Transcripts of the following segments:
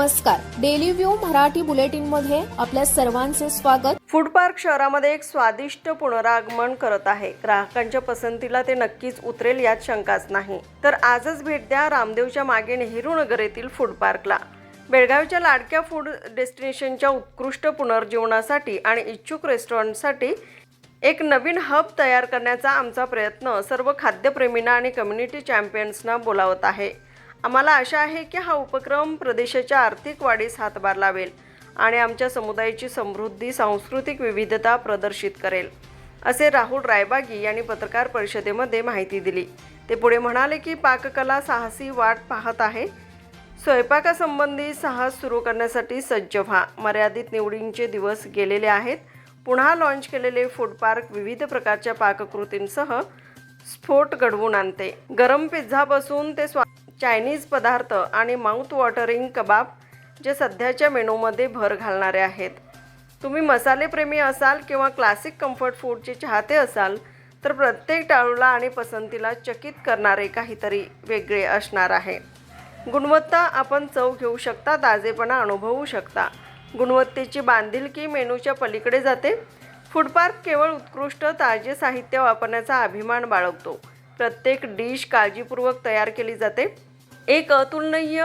नमस्कार. Daily view Marathi बुलेटिनमध्ये आपल्या सर्वांचे स्वागत. फूड पार्क शहरामध्ये एक स्वादिष्ट पुनरागमन करत आहे. ग्राहकांच्या पसंतीला ते नक्कीच उतरेल यात शंकाच नाही. तर आजच भेट द्या रामदेवच्या मागे नेहरू नगर येथील फूड पार्कला. बेळगावच्या लाडक्या फूड डेस्टिनेशनच्या उत्कृष्ट पुनर्जीवनासाठी आणि इच्छुक रेस्टॉरंटसाठी एक नवीन हब तयार करण्याचा आमचा प्रयत्न सर्व खाद्यप्रेमींना आणि कम्युनिटी चॅम्पियन्सना बोलावत आहे. आम्हाला आशा आहे की हा उपक्रम प्रदेशाच्या आर्थिक वाढीस हातभार लावेल आणि आमच्या समुदायाची समृद्धी सांस्कृतिक विविधता प्रदर्शित करेल. असे राहुल रायबागी यांनी पत्रकार परिषदेमध्ये माहिती दिली. ते पुढे म्हणाले की पाककला साहसी वाट पाहत आहे. स्वयंपाकासंबंधी साहस सुरू करण्यासाठी सज्ज व्हा. मर्यादित निवडींचे दिवस गेलेले आहेत. पुन्हा लॉन्च केलेले फूड पार्क विविध प्रकारच्या पाककृतींसह स्फोट घडवून आणते. गरम पिझ्झापासून ते स्वा चायनीज पदार्थ आणि माउथ वॉटरिंग कबाब जे सध्याच्या मेनूमध्ये भर घालणारे आहेत. तुम्ही मसालेप्रेमी असाल किंवा क्लासिक कम्फर्ट फूडचे चाहते असाल तर प्रत्येक टाळूला आणि पसंतीला चकित करणारे काहीतरी वेगळे असणार आहे. गुणवत्ता आपण चव घेऊ शकता ताजेपणा अनुभवू शकता. गुणवत्तेची बांधिलकी मेनूच्या पलीकडे जाते. फूड पार्क केवळ उत्कृष्ट ताजे साहित्य वापरण्याचा अभिमान बाळगतो. प्रत्येक डिश काळजीपूर्वक तयार केली जाते. एक अतुलनीय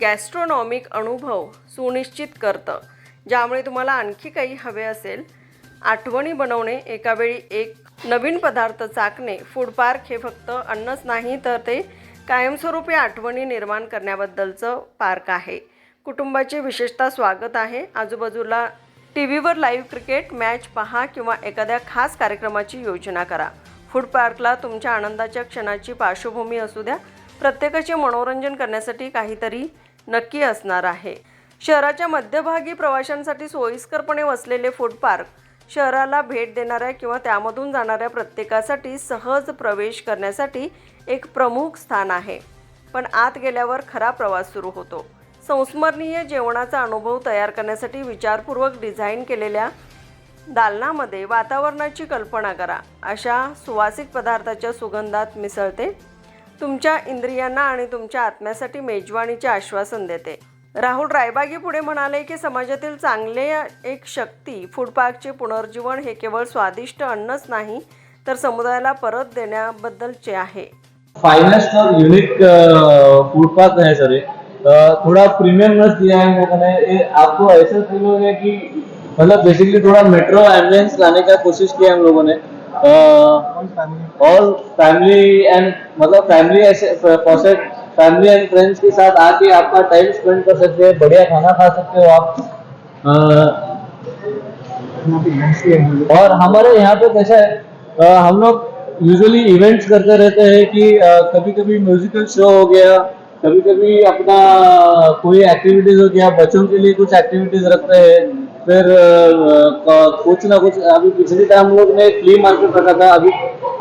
गॅस्ट्रोनॉमिक अनुभव सुनिश्चित करतं ज्यामुळे तुम्हाला आणखी काही हवे असेल. आठवणी बनवणे एका वेळी एक नवीन पदार्थ चाकणे फूड पार्क हे फक्त अन्नच नाही तर ते कायमस्वरूपी आठवणी निर्माण करण्याबद्दलचं पार्क आहे. कुटुंबाचे विशेषतः स्वागत आहे. आजूबाजूला टी व्हीवर लाईव्ह क्रिकेट मॅच पहा किंवा एखाद्या खास कार्यक्रमाची योजना करा. फूड पार्कला तुमच्या आनंदाच्या क्षणाची पार्श्वभूमी असू द्या प्रत्येकाचे मनोरंजन करण्यासाठी काहीतरी नक्की असणार आहे. शहराच्या मध्यभागी प्रवाशांसाठी सोयीस्करपणे वसलेले फूड पार्क शहराला भेट देणाऱ्या किंवा त्यामधून जाणाऱ्या प्रत्येकासाठी सहज प्रवेश करण्यासाठी एक प्रमुख स्थान आहे. पण आत गेल्यावर खरा प्रवास सुरू होतो. संस्मरणीय जेवणाचा अनुभव तयार करण्यासाठी विचारपूर्वक डिझाईन केलेल्या दालनामध्ये वातावरणाची कल्पना करा. अशा सुवासिक पदार्थाच्या सुगंधात मिसळते तुमच्या इंद्रियांना आणि तुमच्या आत्म्यासाठी मेजवानीचे आश्वासन देते. राहुल रायबागी पुढे म्हणाले की समाजातील चांगले एक शक्ती फूडपार्कचे पुनर्जीवन हे केवळ स्वादिष्ट अन्नच नाही तर समुदायाला परत देण्याबद्दलचे आहे. फाइनेस्ट और यूनिक फूड पार्क है सर ये अ, थोड़ा प्रीमियमनेस दिया है हम लोगों ये आपको ऐसे फील हो गया कि मतलब बेसिकली थोड़ा मेट्रो एम्बुलेंस लाने का कोशिश किया हम लोगों ने. ऑल फैमिली एंड मतलब फैमिली ऐसे फैमिली एंड फ्रेंड्स के साथ आके आपका टाइम स्पेंड कर सकते हैं बढ़िया खाना खा सकते हो आप। अ, और हमारे यहाँ पे कैसा है अ, हम लोग यूजुअली इवेंट्स करते रहते हैं कि कभी कभी म्यूजिकल शो हो गया कभी कभी अपना कोई एक्टिविटीज़ हो गया बच्चों के लिए कुछ एक्टिविटीज़ रखते हैं। फिर कुछ ना कुछ अभी पिछले टाइम हम लोग ने फ्ली मार्केट रखा था, अभी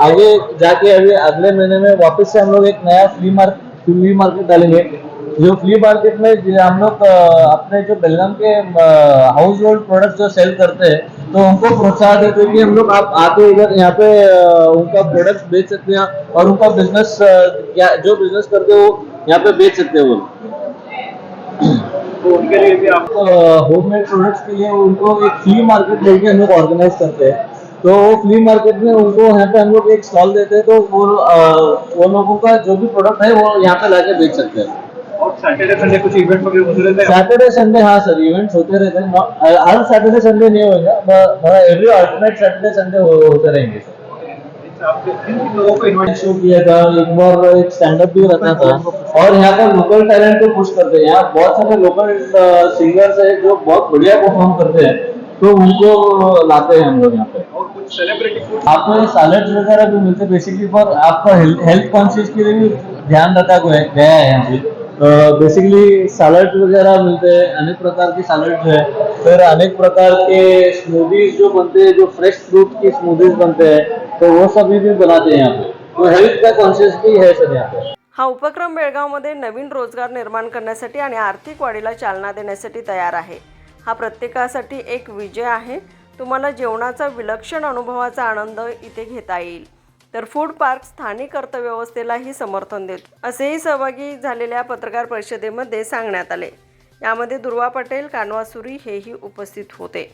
आगे जाके अभी अगले महीने में वापस से हम लोग एक नया फ्ली मार्केट फ्ली मार्केट डालेंगे। जो फ्ली मार्केट में हम लोग अपने जो बेलगाम के हाउस होल्ड प्रोडक्ट जो सेल करते हैं तो उनको प्रोत्साहन देते हैं कि हम लोग आप आके इधर यहाँ पे उनका प्रोडक्ट बेच सकते हैं और उनका बिज़नेस क्या, जो बिज़नेस करते हो यहाँ पे बेच सकते हो तो उनके लिए भी आप होममेड प्रोडक्ट्स के लिए उनको एक फ्ली मार्केट लेके हम लोग ऑर्गेनाइज करते हैं। तो वो फ्ली मार्केट में उनको यहाँ पे हम लोग एक स्टॉल देते हैं तो वो अ, वो लोगों का जो भी प्रोडक्ट है वो यहाँ पे लाके बेच सकते हैं। और सैटरडे संडे कुछ इवेंट वगैरह होते रहते हैं? सैटरडे संडे हाँ सर इवेंट्स होते रहते हैं। हर सैटरडे संडे नहीं होगा एवरी अल्टरनेट सैटरडे संडे होते रहेंगे। सर शो किया था एक बार एक स्टैंड अप भी रखा था। और यहाँ का लोकल टैलेंट को पुश करते हैं। यहाँ बहुत सारे लोकल सिंगर्स है जो बहुत बढ़िया परफॉर्म करते हैं। तो उनको लाते हैं हम लोग यहाँ पे। आपको ये सैलड वगैरह भी मिलते हैं। बेसिकली फॉर आपका हेल्थ कॉन्शियस के लिए भी ध्यान रखा गया गया है यहाँ पे। बेसिकली सैलड वगैरह मिलते हैं। अनेक प्रकार के सैलड है। फिर अनेक प्रकार के स्मूदीज जो बनते हैं जो फ्रेश फ्रूट की स्मूदीज बनते हैं। तो वो सभी भी बनाते हैं यहाँ पे। तो हेल्थ का कॉन्शियस भी है सर यहाँ पे। हा उपक्रम बेळगावमध्ये नवीन रोजगार निर्माण करण्यासाठी आणि आर्थिक वाढीला चालना देण्यासाठी तयार आहे. हा प्रत्येकासाठी एक विजय आहे. तुम्हाला जेवणाचा विलक्षण अनुभवाचा आनंद इथे घेता येईल. तर फूड पार्क स्थानिक अर्थव्यवस्थेलाही समर्थन देत असेही सहभागी झालेल्या पत्रकार परिषदेमध्ये सांगण्यात आले. यामध्ये दुर्वा पटेल कानवासुरी हेही उपस्थित होते.